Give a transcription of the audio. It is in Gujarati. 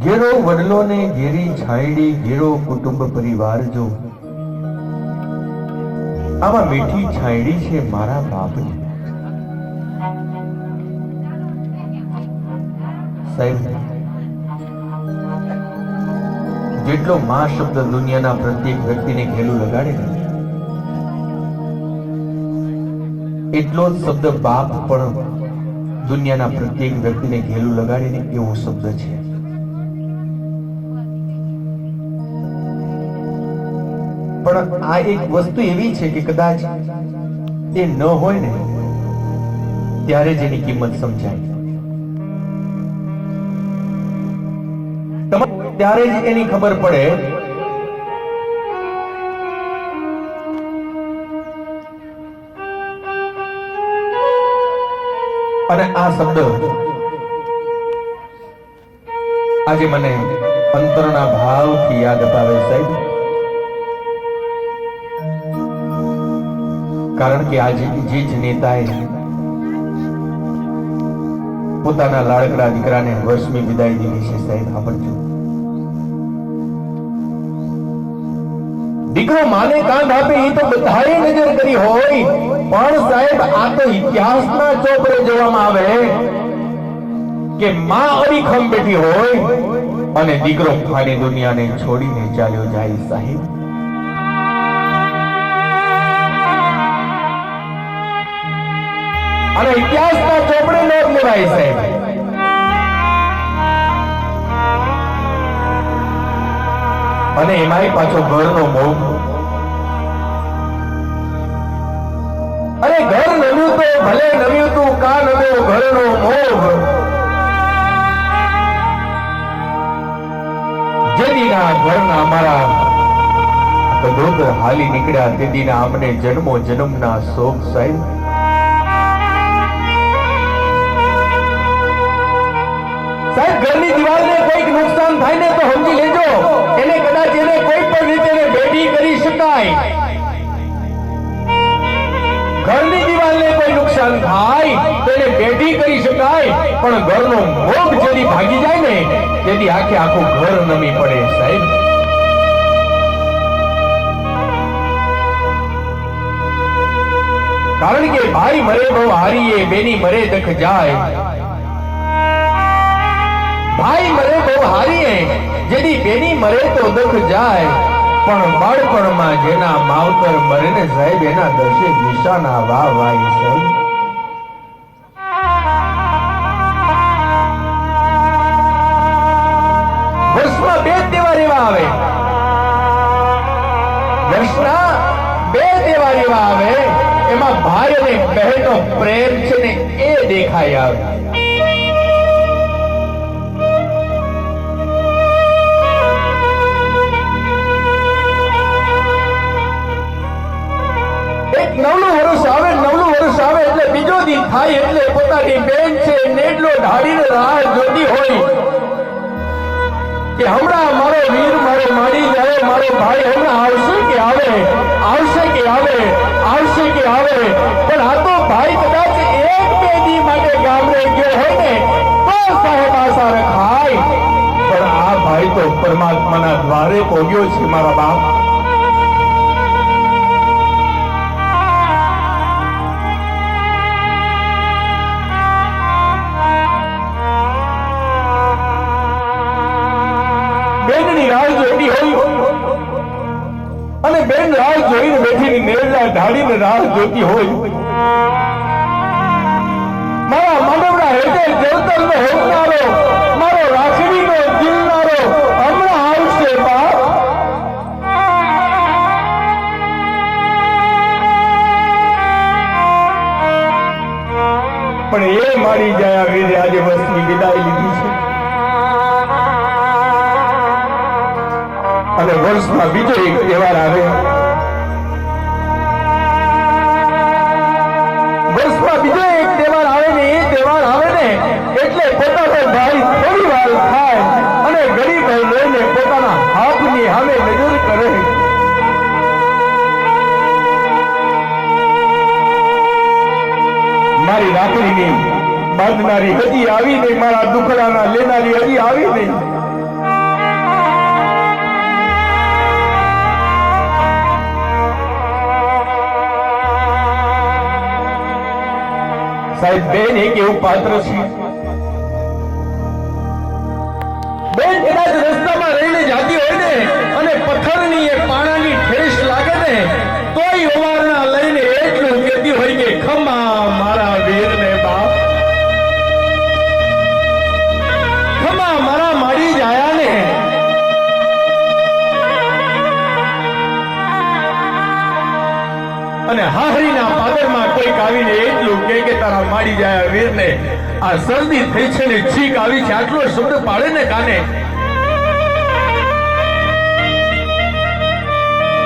ઘેરો વડલો ને ઘેરી છાયડી ઘેરો કુટુંબ પરિવાર જો. આમાં મીઠી છાયડી છે મારા બાપની. જેટલો મા શબ્દ દુનિયાના પ્રત્યેક વ્યક્તિને ઘેલું લગાડે એટલો જ શબ્દ બાપ પણ દુનિયાના પ્રત્યેક વ્યક્તિને ઘેલું લગાડે ને એવો શબ્દ છે. પણ આ એક વસ્તુ એવી છે કે કદાચ એ ન હોય ને, ત્યારે જ એની કિંમત સમજાય. ત્યારે જ એની ખબર પડે. અને આ શબ્દ આજે મને અંતરના ભાવથી યાદ અપાવે સાહેબ. કારણ કે આજે જે જ નેતાએ પોતાના લાડકડા દીકરાને વર્ષમી વિદાય દીધી છે સાહેબ સાંભળજો દીકરો માને કાંધ આપે એ તો બધાએ નજર કરી હોય, પણ સાહેબ, આ તો ઇતિહાસના ચોપડે જોવામાં આવે કે માં અડીખમ બેઠી હોય અને દીકરો ફાની દુનિયાને છોડીને ચાલ્યો જાય સાહેબ. અને ઇતિહાસના ચોપડે નોંધ લેવાય છે. અને એમાંય પાછો ઘરનો મોહ. અરે ઘર નવ્યું તો ભલે નવ્યું તું, કા નવ્યો ઘરનો મોહ? જે દીના ઘરના અમારા કદોદર હાલી નીકળ્યા તે દીના અમને જન્મો જન્મના શોક સાહેબ. ઘરની દિવાલને કોઈક નુકસાન થાય ને તો સમજી લેજો. એને કદાચ એને કોઈ પણ રીતે ભેટી કરી શકાય. ઘરની દિવાલને કોઈ નુકસાન થાય તો એને ભેટી કરી શકાય. પણ ઘરનો મોગ જેથી ભાગી જાય ને, તેથી આખે આખું ઘર નમી પડે સાહેબ. કારણ કે ભાઈ મરે બહુ હારીએ, બેની મરે દખ જાય. ભાઈ મરે બહુ હારીએ જેની બેની મરે તો દુઃખ જાય. પણ બાળપણમાં જેના માવતર મરે ને સાહેબ, એના દશે નિશાના વાહ વાય બે તહેવાર એવા આવે. વર્ષના બે તહેવાર એવા આવે, એમાં ભાઈ અને બહેનનો પ્રેમ છે ને એ દેખાય આવે. થાય એટલે પોતાની બેન છે, નેડલો ઢાળીને રાહ જોતી હોય. કે હમણાં મારો વીર મારો માડી જાય, મારો ભાઈ હમણાં આવશે કે આવે? આવશે કે આવે? આવશે કે આવે? પણ આ તો ભાઈ કદાચ એક બે દી માટે ગામડે ગયો હોય ને, તો સાહેબ આશા રખાય પણ આ ભાઈ તો પરમાત્માના દ્વારે પહોંચ્યો છે, મારા બાપ. બેનની રાહ જોઈ હોય. અને બેન રાહ જોઈને બેઠીની નેરડા ઢાળીને રાહ જોતી હોય. મારા માંડવના હેઠે દેવતરનો હોનારો મારો રાખડીનો દિલનારો હમણાં આવશે, બાપ. પણ એ મારી જયા વીરે આજે વસ્તી વિદાય લીધી છે. અને વર્ષમાં બીજો એક તહેવાર આવે. વર્ષમાં બીજો એક તહેવાર આવે ને, એ તહેવાર આવે ને એટલે પોતાનો ભાઈ થોડી વાર થાય અને ગરીબ લઈને પોતાના હાથની સામે નજર કરે. મારી રાખડીની બાંધનારી હજી આવી નહીં, મારા દુખડાના લેનારી હજી આવી નહીં. સાહેબ, બેન એક એવું પાત્ર છે. બેન કદાચ રસ્તામાં રહીને જાતી હોય ને અને પથ્થરની એ પાણાની ઠેસ લાગે ને, તોય ઓવારણા લઈને એટલું કહેતી હોય કે ખમા મારા વીરને બાપ. ખમા મારા મારી જાયા ને. અને હાહરીના પાદરમાં કોઈક આવીને એટલું કે કે તારા માડી જાય વીરને. આ શરદી થઈ છે ને છીક આવી છે. આટલો શબ્દ પાડે ને કાને?